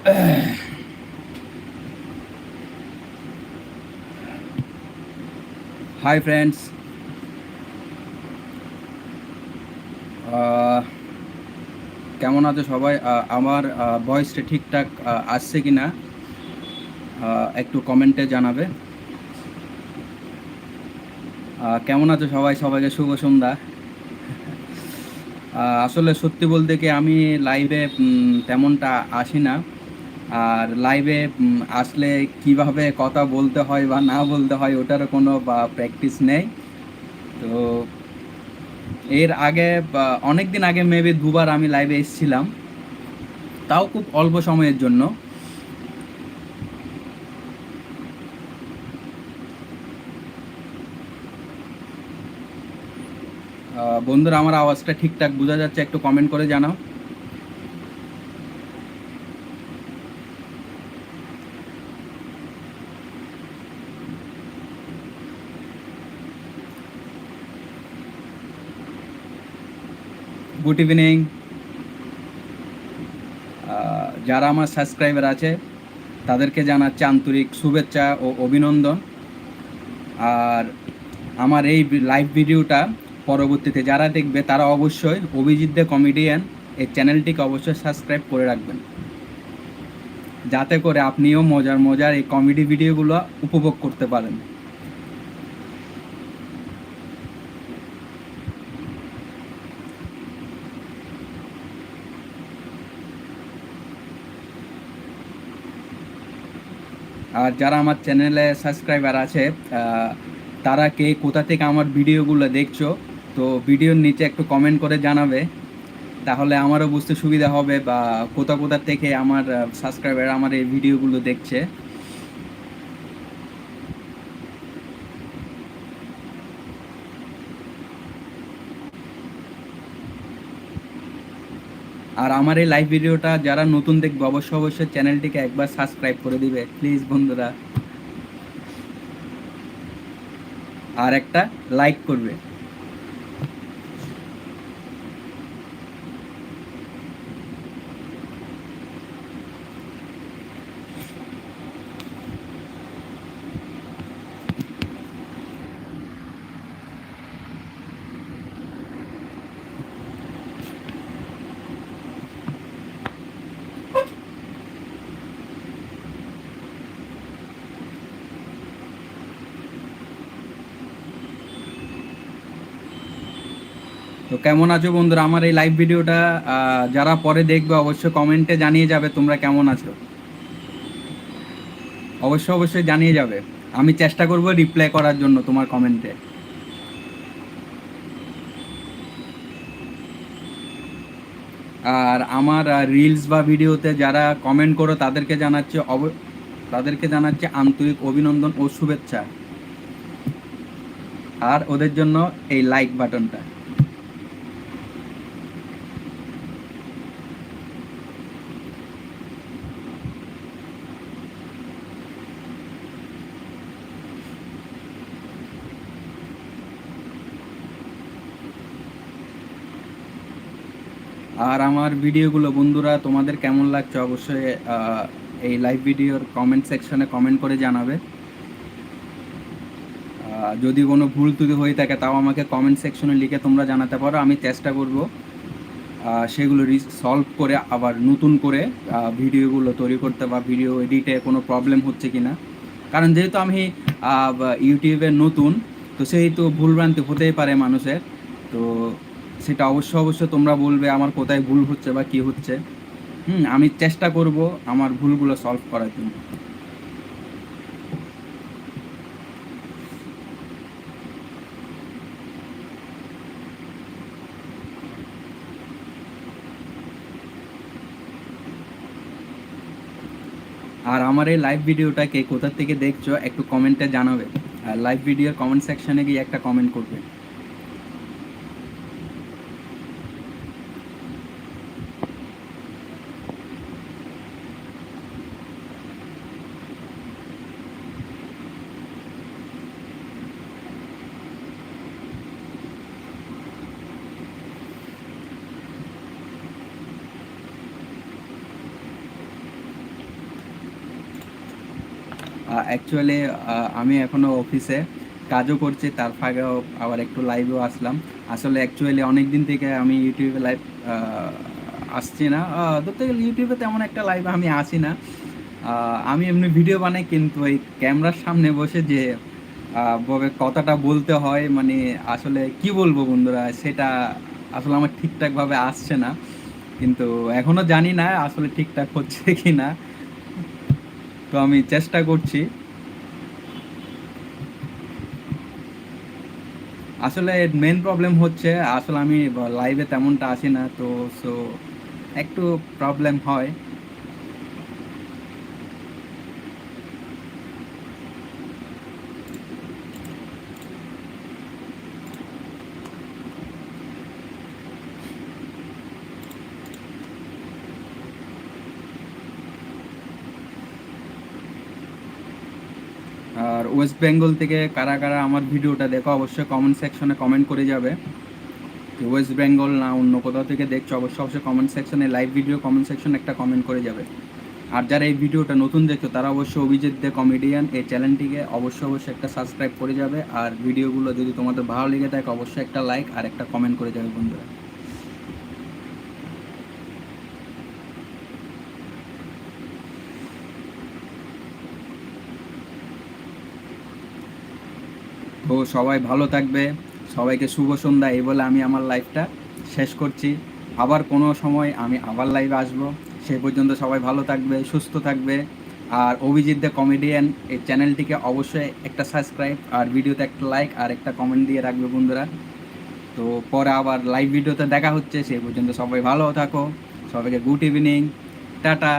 Hi friends কেমন আছো সবাই? আহ, আমার ভয়েসটা ঠিকঠাক আহ, আসছে কি না একটু কমেন্টে জানাবে। কেমন আছো সবাই? সবাইকে শুভ সন্ধ্যা। আসলে সত্যি বলতে কি আমি লাইভে তেমনটা আসি না। আর লাইভে আসলে কীভাবে কথা বলতে হয় বা না বলতে হয় ওটারও কোনো, বা প্র্যাকটিস নেই। তো এর আগে অনেক দিন আগে মেবি দুবার আমি লাইভে এসেছিলাম। তাও খুব অল্প সময়ের জন্য। বন্ধুরা, আমার আওয়াজটা ঠিকঠাক বোঝা যাচ্ছে, একটু কমেন্ট করে জানাও। Good evening. যারা আমার সাবস্ক্রাইবার আছে, তাদেরকে জানাচ্ছি আন্তরিক শুভেচ্ছা ও অভিনন্দন। আর আমার এই লাইভ ভিডিওটা পরবর্তীতে যারা দেখবে, তারা অবশ্যই অভিজিৎ দে কমেডিয়ান এই চ্যানেলটিকে অবশ্যই সাবস্ক্রাইব করে রাখবেন। যাতে করে আপনিও মজার মজার এই কমেডি ভিডিওগুলো উপভোগ করতে পারেন। আর যারা আমার চ্যানেলে সাবস্ক্রাইবার আছে তারা কে কোথা থেকে আমার ভিডিওগুলো দেখছ, তো ভিডিওর নিচে একটু কমেন্ট করে জানাবে। তাহলে আমারও বুঝতে সুবিধা হবে বা কোথা কোথা থেকে আমার সাবস্ক্রাইবার আমার এই ভিডিওগুলো দেখছে। আর আমার এই লাইভ ভিডিওটা যারা নতুন দেখবে, অবশ্যই অবশ্যই চ্যানেলটিকে একবার সাবস্ক্রাইব করে দিবে প্লিজ বন্ধুরা। আর একটা লাইক করবে। তো কেমন আছো বন্ধুরা? আমার এই লাইভ ভিডিওটা যারা পরে দেখবে অবশ্যই কমেন্টে জানিয়ে যাবে তোমরা কেমন আছো। অবশ্যই অবশ্যই জানিয়ে যাবে। আমি চেষ্টা করব রিপ্লাই করার জন্য তোমার কমেন্টে আর আমার রিলস বা ভিডিওতে যারা কমেন্ট করো, তাদেরকে জানাচ্ছি অব, তাদেরকে জানাচ্ছি আন্তরিক অভিনন্দন ও শুভেচ্ছা। আর ওদের জন্য এই লাইক বাটনটা আর আমার ভিডিওগুলো, বন্ধুরা, তোমাদের কেমন লাগছে অবশ্যই এই লাইভ ভিডিওর কমেন্ট সেকশনে কমেন্ট করে জানাবে। যদি কোনো ভুল ত্রুটি হয়ে থাকে, তাও আমাকে কমেন্ট সেকশনে লিখে তোমরা জানাতে পারো, আমি চেষ্টা করব সেগুলো সলভ করে আবার নতুন করে ভিডিওগুলো তৈরি করতে বা ভিডিও এডিটে কোনো প্রবলেম হচ্ছে কি না কারণ যেহেতু আমি ইউটিউবে নতুন, তো সেহেতু ভুলভ্রান্তি হতেই পারে মানুষের, তো সেটা অবশ্য অবশ্য তোমরা বলবে আমার কোথায় ভুল হচ্ছে বা কি হচ্ছে। হুম, আমি চেষ্টা করব আমার ভুলগুলো সলভ করার জন্য। আর আমার এই লাইভ ভিডিওটাকে কোথা থেকে দেখছ, একটু কমেন্টে জানাবে। আর লাইভ ভিডিওর কমেন্ট সেকশনে গিয়ে একটা কমেন্ট করবে। অ্যাকচুয়ালি আমি এখনও অফিসে কাজও করছি, তার ফাঁকেও আবার একটু লাইভেও আসলাম। আসলে অ্যাকচুয়ালি অনেক দিন থেকে আমি ইউটিউবে লাইভ আসছি না। ধরতে গেলে ইউটিউবে তেমন একটা লাইভ আমি আসি না। আমি এমনি ভিডিও বানাই, কিন্তু এই ক্যামেরার সামনে বসে যে ববে কথাটা বলতে হয় মানে আসলে কি বলব বন্ধুরা, সেটা আসলে আমার ঠিকঠাকভাবে আসছে না। কিন্তু এখনও জানি না আসলে ঠিকঠাক হচ্ছে কি না তো আমি চেষ্টা করছি। আসলে মেন প্রবলেম হচ্ছে, আসলে আমি লাইভে তেমনটা আসি না, তো সো একটু প্রবলেম হয়। আর ওয়েস্ট বেঙ্গল থেকে কারা কারা আমার ভিডিওটা দেখো, অবশ্যই কমেন্ট সেকশনে কমেন্ট করে যাবে। ওয়েস্ট বেঙ্গল না, অন্য কোথাও থেকে দেখছ, অবশ্যই অবশ্যই কমেন্ট সেকশনে লাইভ ভিডিও কমেন্ট সেকশনে একটা কমেন্ট করে যাবে। আর যারা এই ভিডিওটা নতুন দেখছ, তারা অবশ্যই অভিজিৎ দে কমেডিয়ান এই চ্যানেলটিকে অবশ্যই অবশ্যই একটা সাবস্ক্রাইব করে যাবে। আর ভিডিওগুলো যদি তোমাদের ভালো লেগে থাকে, অবশ্যই একটা লাইক আর একটা কমেন্ট করে যাবে বন্ধুরা। তো সবাই ভালো থাকবে। সবাইকে শুভ সন্ধ্যা। এই বলে আমি আমার লাইফটা শেষ করছি। আবার কোনো সময় আমি আবার লাইভে আসব। সেই পর্যন্ত সবাই ভালো থাকবে, সুস্থ থাকবে। আর অভিজিৎ দ্য কমেডিয়ান এই চ্যানেলটিকে অবশ্যই একটা সাবস্ক্রাইব আর ভিডিওতে একটা লাইক আর একটা কমেন্ট দিয়ে রাখবে বন্ধুরা। তো পরে আবার লাইভ ভিডিওতে দেখা হচ্ছে। সেই পর্যন্ত সবাই ভালো থাকো। সবাইকে গুড ইভিনিং টাটা।